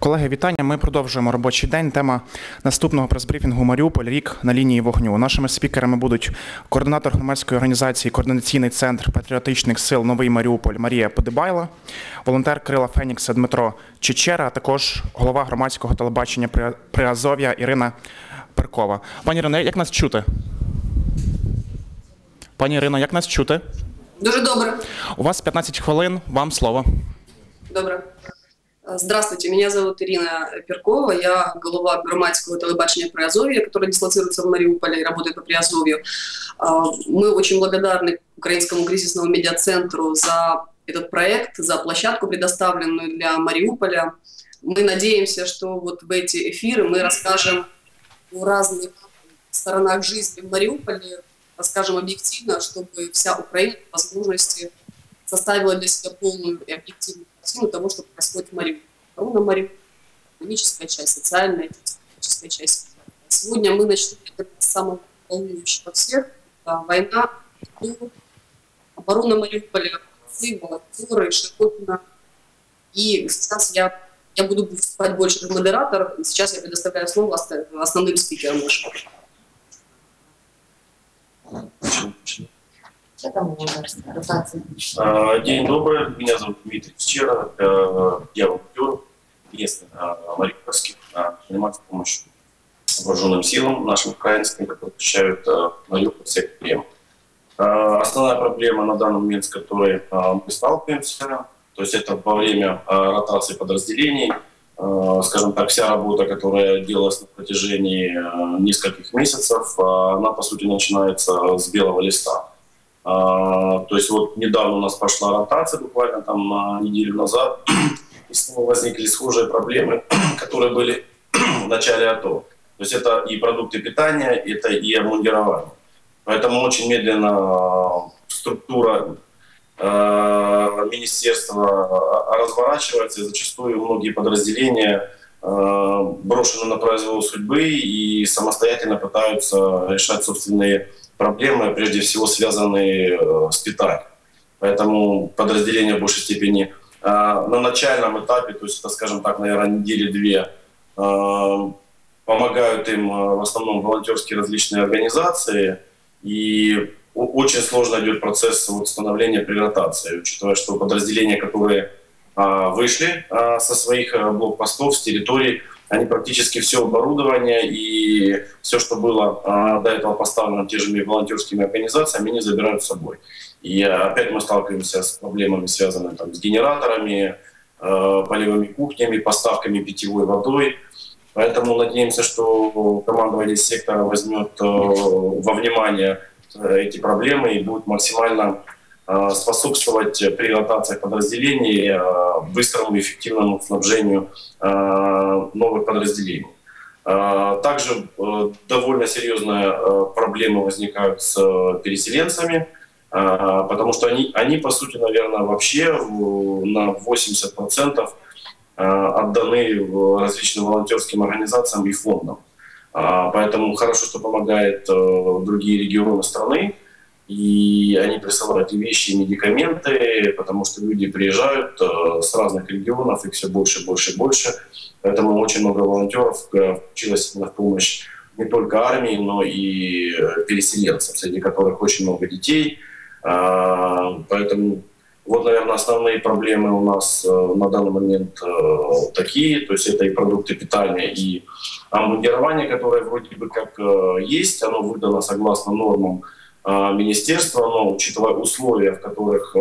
Колеги, вітання. Ми продовжуємо робочий день. Тема наступного прес-брифінгу Маріуполь рік на лінії вогню. Нашими спікерами будуть координатор громадської організації Координаційний центр патріотичних сил Новий Маріуполь Марія Подибайла, волонтер Крила Фенікса Дмитро Чечера, а також голова громадського телебачення При- Приазов'я Ірина Перкова. Пані Ірино, як нас чути? Пані Ірино, як нас чути? Дуже добре. У вас 15 хвилин. Вам слово. Добре. Здравствуйте, меня зовут Ирина Перкова, я голова громадского телебачения Приазовья, которое дислоцируется в Мариуполе и работает по Приазовью. А, Мы очень благодарны Украинскому кризисному медиацентру за этот проект, за площадку, предоставленную для Мариуполя. Мы надеемся, что вот в эти эфиры мы расскажем о разных сторонах жизни в Мариуполе, расскажем объективно, чтобы вся Украина по возможности составила для себя полную и объективную картину того, что происходит в Мариуполе. Ровно Мариуполь, экономическая часть, социальная часть, политическая часть. Сегодня мы начнем с самого волнующего всех. Это война, оборона Мариуполя, отцы, волонтеры, Широкина. И сейчас я, я буду выступать больше как модератор. Сейчас я предоставляю слово основным спикерам нашим. У вас ротація? А, День добрый, меня зовут Дмитрий Чечера, э, я волонтер, местный а, Мариупольский, а, занимаюсь помощью вооруженным силам нашим украинским, которые защищают Мариуполь всех проблем. Основная проблема на данный момент, с которой мы сталкиваемся, то есть это во время ротации подразделений, скажем так, вся работа, которая делалась на протяжении нескольких месяцев, она, по сути, начинается с белого листа. А, То есть вот недавно у нас пошла ротация, буквально там а, неделю назад, и снова возникли схожие проблемы, которые были в начале АТО. То есть это и продукты питания, это и обмундирование. Поэтому очень медленно а, структура министерства разворачивается, и зачастую многие подразделения брошены на произвол судьбы и самостоятельно пытаются решать собственные проблемы, прежде всего связанные э, с питанием. Поэтому подразделения в большей степени э, на начальном этапе, то есть это, скажем так, наверное, недели-две, э, помогают им э, в основном волонтерские различные организации, и очень сложно идет процесс вот становления при ротации, учитывая, что подразделения, которые вышли а, со своих а, блокпостов, с территорий, они практически все оборудование и все, что было а, до этого поставлено теми волонтерскими организациями, они забирают с собой. И а, опять мы сталкиваемся с проблемами, связанными там, с генераторами, э, полевыми кухнями, поставками питьевой водой. Поэтому надеемся, что командование сектора возьмет э, во внимание э, эти проблемы и будет максимально э, способствовать при ротациях подразделений э, быстрому и эффективному снабжению э, новых подразделений. Э, Также э, довольно серьезные э, проблемы возникают с э, переселенцами, э, потому что они, они по сути, наверное, вообще на 80% э, отданы различным волонтерским организациям и фондам. Поэтому хорошо, что помогают э, другие регионы страны, и они присылают и вещи, и медикаменты, потому что люди приезжают э, с разных регионов, их все больше, больше, больше. Поэтому очень много волонтеров э, включилось на помощь не только армии, но и э, переселенцам, среди которых очень много детей. А, Поэтому вот, наверное, основные проблемы у нас на данный момент такие. То есть это и продукты питания, и обмундирование, которое вроде бы как есть, оно выдано согласно нормам министерства, но учитывая условия, в которых э,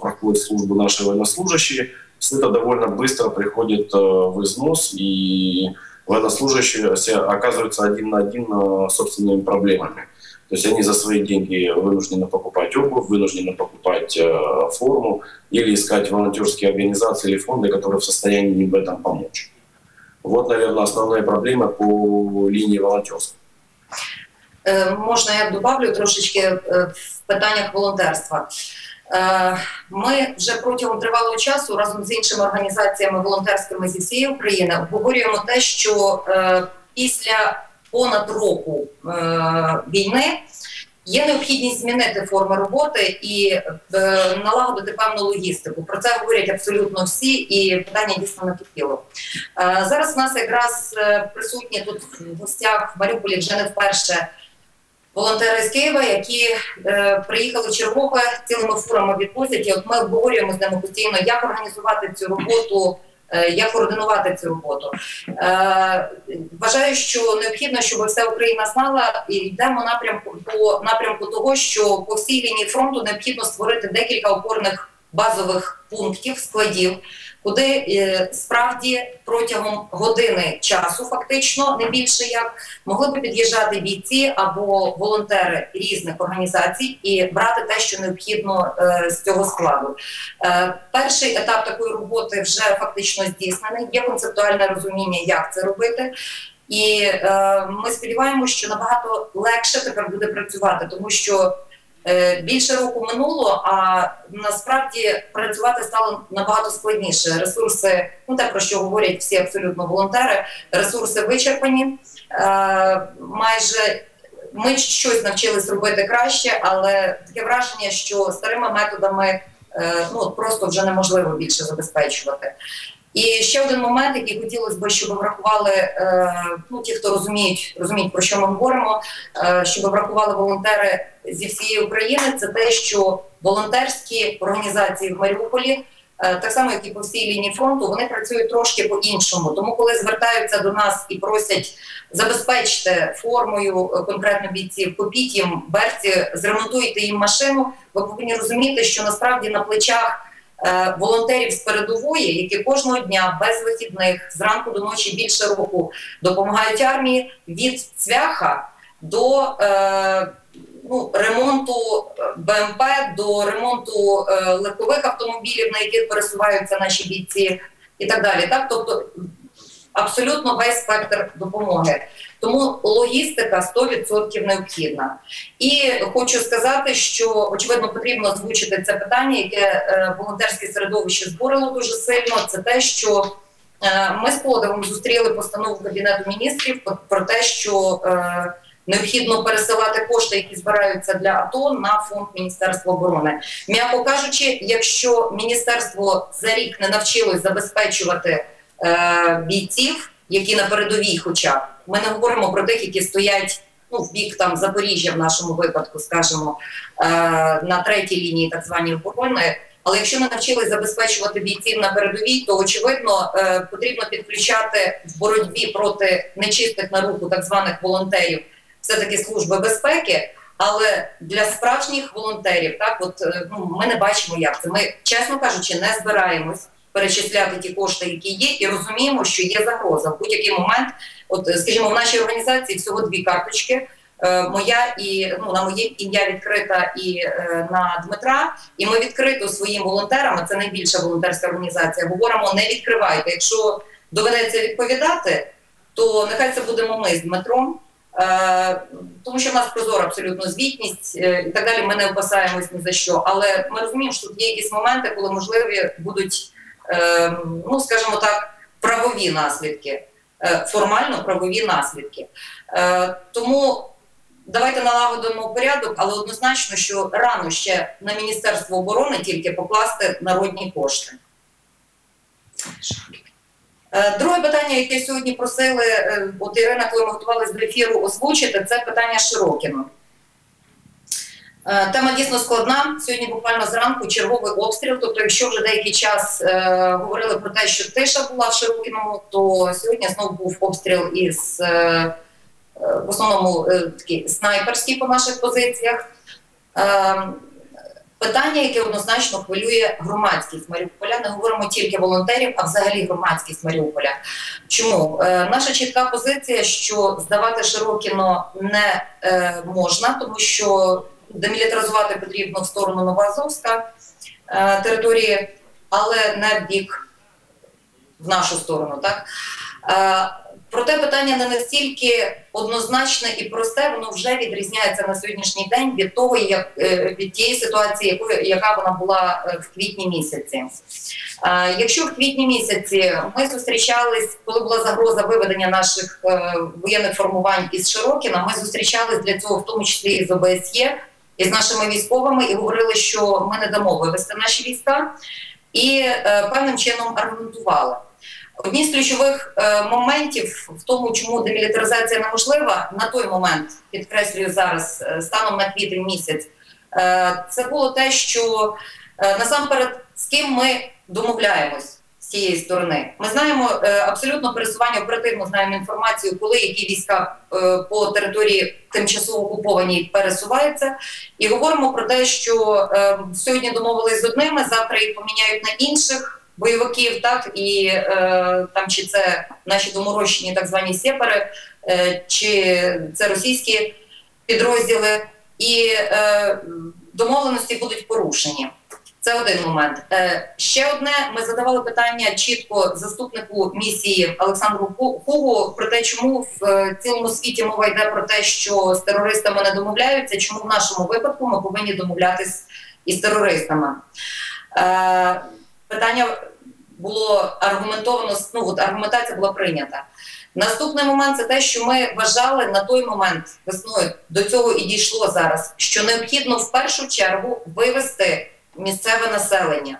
проходит службу наши военнослужащие, все это довольно быстро приходит э, в износ, и военнослужащие оказываются один на один э, с собственными проблемами. То есть они за свои деньги вынуждены покупать обувь, вынуждены покупать форму или искать волонтерские организации или фонды, которые в состоянии им в этом помочь. Вот, наверное, основные проблемы по линии волонтерства. Е, Можна я добавлю трошечки е, в питаннях волонтерства. Е, Ми вже протягом тривалого часу разом з іншими організаціями волонтерськими зі всієї України обговорюємо те, що після понад року війни Є необхідність змінити форми роботи і налагодити певну логістику. Про це говорять абсолютно всі, і питання дійсно накипіло. Е, зараз у нас якраз присутні тут в гостях в Маріуполі вже не вперше волонтери з Києва, які е, приїхали чергове цілими фурами відпустять. І от ми обговорюємо з ними постійно, як організувати цю роботу. е, Як координувати цю роботу? Е, вважаю, що необхідно, щоб вся Україна знала, і йдемо напрямку по напрямку того, що по всій лінії фронту необхідно створити декілька опорних базових пунктів, складів, куди е, справді протягом години часу, фактично не більше як могли би під'їжджати бійці або волонтери різних організацій і брати те, що необхідно е, з цього складу. Е, перший етап такої роботи вже фактично здійснений. Є концептуальне розуміння, як це робити. І е, ми сподіваємося, що набагато легше тепер буде працювати, тому що більше року минуло, а насправді працювати стало набагато складніше. Ресурси, ну те про що говорять всі абсолютно волонтери, ресурси вичерпані. Е, майже ми щось навчились робити краще, але таке враження, що старими методами е, ну просто вже неможливо більше забезпечувати. І ще один момент, який хотілося б, щоб врахували е, ну, ті, хто розуміють, розуміють про що ми говоримо, е, щоб врахували волонтери зі всієї України, це те, що волонтерські організації в Маріуполі, е, так само як і по всій лінії фронту, вони працюють трошки по-іншому. Тому, коли звертаються до нас і просять забезпечте формою конкретно бійців, купіть їм берці, зремонтуйте їм машину, ви повинні розуміти, що насправді на плечах волонтерів з передової, які кожного дня без вихідних зранку до ночі більше року допомагають армії від цвяха до е, ну, ремонту е, БМП, до ремонту е, легкових автомобілів, на яких пересуваються наші бійці, і так далі. Так, тобто абсолютно весь спектр допомоги. Тому логістика 100% необхідна. І хочу сказати, що очевидно потрібно озвучити це питання, яке е, волонтерське середовище збурило дуже сильно. Це те, що е, ми з подивом зустріли постанову Кабінету міністрів про- те, що е, необхідно пересилати кошти, які збираються для АТО, на фонд Міністерства оборони. М'яко кажучи, якщо міністерство за рік не навчилось забезпечувати е, бійців, які на передовій, хоча ми не говоримо про тих, які стоять ну, в бік там Запоріжжя в нашому випадку, скажімо, е, на третій лінії так звані оборони. Але якщо не навчились забезпечувати бійців на передовій, то очевидно е, потрібно підключати в боротьбі проти нечистих на руку так званих волонтерів все-таки служби безпеки. Але для справжніх волонтерів, так от ну ми не бачимо, як це. Ми, чесно кажучи, не збираємось перечисляти ті кошти, які є, і розуміємо, що є загроза в будь-який момент. От, скажімо, в нашій організації всього дві карточки. Е, моя і ну на моє ім'я відкрита і е, на Дмитра. І ми відкрито своїм волонтерам. Це найбільша волонтерська організація. Говоримо, не відкривайте. Якщо доведеться відповідати, то нехай це будемо ми з Дмитром. Е, тому що в нас прозора абсолютно звітність е, і так далі. Ми не опасаємось ні за що. Але ми розуміємо, що тут є якісь моменти, коли можливі будуть, ну скажімо так, правові наслідки, е, формально правові наслідки. Е, тому давайте налагодимо порядок, але однозначно, що рано ще на Міністерство оборони тільки покласти народні кошти. Е, Друге питання, яке сьогодні просили, от Ірина, коли ми готувалися до ефіру, озвучити, це питання Широкіно. Е, Тема дійсно складна. Сьогодні буквально зранку черговий обстріл. Тобто, якщо вже деякий час е, говорили про те, що тиша була в Широкіному, то сьогодні знову був обстріл із е, е, в основному е, такий снайперський по наших позиціях. Е, Питання, яке однозначно хвилює громадськість Маріуполя, не говоримо тільки волонтерів, а взагалі громадськість Маріуполя. Чому е, наша чітка позиція, що здавати Широкіно не е, можна, тому що демілітаризувати потрібно в сторону Новоазовська е, території, але не в бік в нашу сторону. Так е, Проте питання не настільки однозначне і просте, воно вже відрізняється на сьогоднішній день від того, як е, від тієї ситуації, якою яка вона була в квітні місяці. Якщо в квітні місяці ми зустрічались, коли була загроза виведення наших воєнних формувань із Широкіна, ми зустрічались для цього, в тому числі і з ОБСЄ, і з нашими військовими, і говорили, що ми не дамо вивести наші війська, і е, певним чином аргументували. Одні з ключових е, моментів в тому, чому демілітаризація неможлива, на той момент підкреслюю зараз, е, станом на квітень місяць, е, це було те, що е, насамперед з ким ми домовляємось цієї сторони. Ми знаємо е, абсолютно пересування оперативно знаємо інформацію, коли які війська е, по території тимчасово окупованій пересуваються, і говоримо про те, що е, сьогодні домовились з одними, завтра їх поміняють на інших бойовиків, так і е, там чи це наші доморощені так звані сепари, е, чи це російські підрозділи, і е, домовленості будуть порушені. Це один момент. Е, ще одне, ми задавали питання чітко заступнику місії Олександру Ху- Хугу про те, чому в е, цілому світі мова йде про те, що з терористами не домовляються, чому в нашому випадку ми повинні домовлятись із терористами. Е, питання було аргументовано, ну от аргументація була прийнята. Наступний момент це те, що ми вважали на той момент весною до цього і дійшло зараз, що необхідно в першу чергу вивести місцеве населення.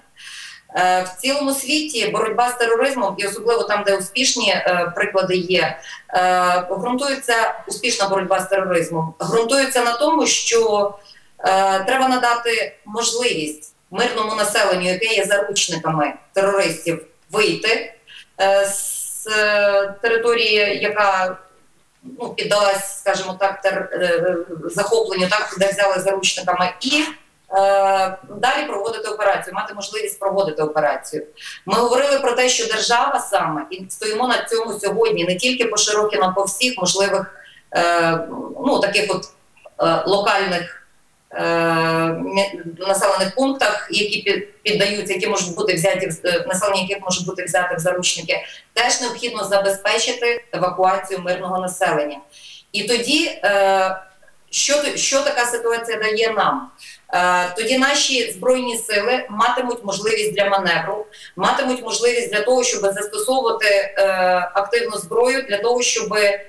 Е, В цілому світі боротьба з тероризмом, і особливо там, де успішні е, приклади є, е, ґрунтується успішна боротьба з тероризмом, ґрунтується на тому, що е, треба надати можливість мирному населенню, яке є заручниками терористів, вийти з території, яка ну, піддалась, скажімо так, тер, захопленню, так де взяли заручниками, і далі проводити операцію, мати можливість проводити операцію. Ми говорили про те, що держава саме і стоїмо на цьому сьогодні не тільки по широким, а по всіх можливих е, ну таких от е, локальних. е, Населених пунктах, які піддаються, які можуть бути взяті е, населення, яких можуть бути взяти в заручники, теж необхідно забезпечити евакуацію мирного населення. І тоді, е, що, що така ситуація дає нам? Е, тоді наші збройні сили матимуть можливість для маневру, матимуть можливість для того, щоб застосовувати е, активну зброю для того, щоб е,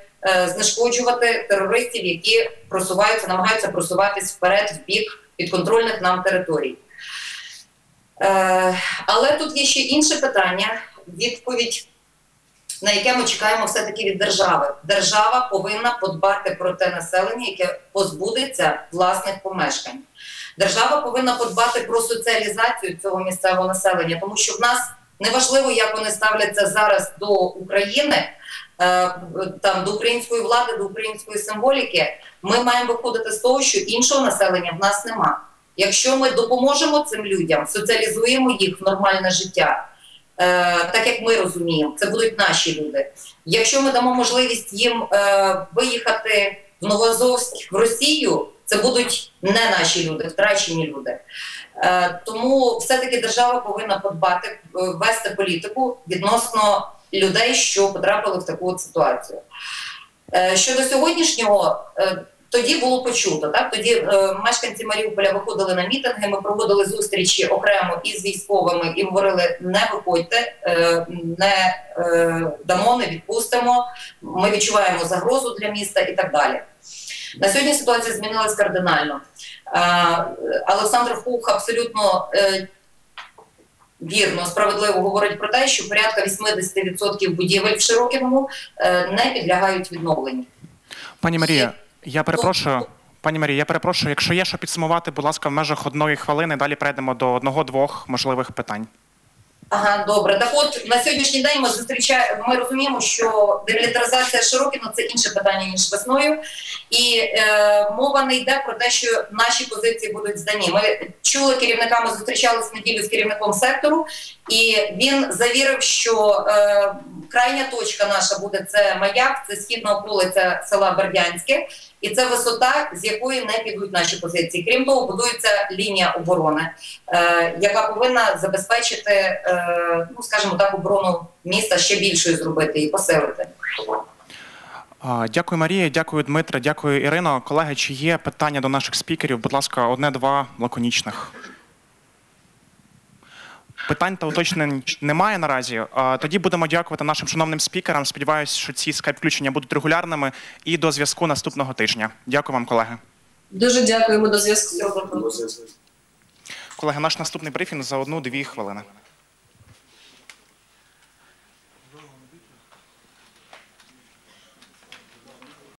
знешкоджувати терористів, які просуваються, намагаються просуватись вперед в бік підконтрольних нам територій. Але тут є ще інше питання, відповідь, на яке ми чекаємо все-таки від держави. Держава повинна подбати про те населення, яке позбудеться власних помешкань. Держава повинна подбати про соціалізацію цього місцевого населення, тому що в нас неважливо, як вони ставляться зараз до України, е, там до української влади, до української символіки. Ми маємо виходити з того, що іншого населення в нас нема. Якщо ми допоможемо цим людям, соціалізуємо їх в нормальне життя, е, так як ми розуміємо, це будуть наші люди. Якщо ми дамо можливість їм е, виїхати в Новоазовськ в Росію, це будуть не наші люди, втрачені люди. Е, тому все-таки держава повинна подбати, е, вести політику відносно людей, що потрапили в таку ситуацію. Е, щодо сьогоднішнього, тоді було почуто. Так тоді мешканці Маріуполя виходили на мітинги. Ми проводили зустрічі окремо із військовими і говорили: не виходьте, не дамо, не відпустимо. Ми відчуваємо загрозу для міста і так далі. На сьогодні ситуація змінилась кардинально. Олександр Хух абсолютно е, вірно, справедливо говорить про те, що порядка 80% будівель в Широкіному е, не підлягають відновленню. Пані Марія, я перепрошую. Пані Марія, я перепрошую, якщо є що підсумувати, будь ласка, в межах одної хвилини. Далі перейдемо до одного-двох можливих питань. Ага, добре. Так от на сьогоднішній день ми зустрічаємо. Ми розуміємо, що демілітаризація Широкіно це інше питання ніж весною, і е, мова не йде про те, що наші позиції будуть здані. Ми чули керівника, ми зустрічалися неділю з керівником сектору, і він завірив, що е, крайня точка наша буде це маяк, це східна околиця села Бердянське, і це висота, з якої не підуть наші позиції. Крім того, будується лінія оборони, е, яка повинна забезпечити, е, ну скажімо так, оборону міста ще більшою зробити і посилити. Дякую, Марія, дякую, Дмитре, дякую, Ірино. Колеги, чи є питання до наших спікерів? Будь ласка, одне-два лаконічних. Питань та уточнень немає наразі. Тоді будемо дякувати нашим шановним спікерам. Сподіваюся, що ці скайп-включення будуть регулярними і до зв'язку наступного тижня. Дякую вам, колеги. Дуже дякуємо до зв'язку. Колеги, наш наступний брифінг за одну-дві хвилини.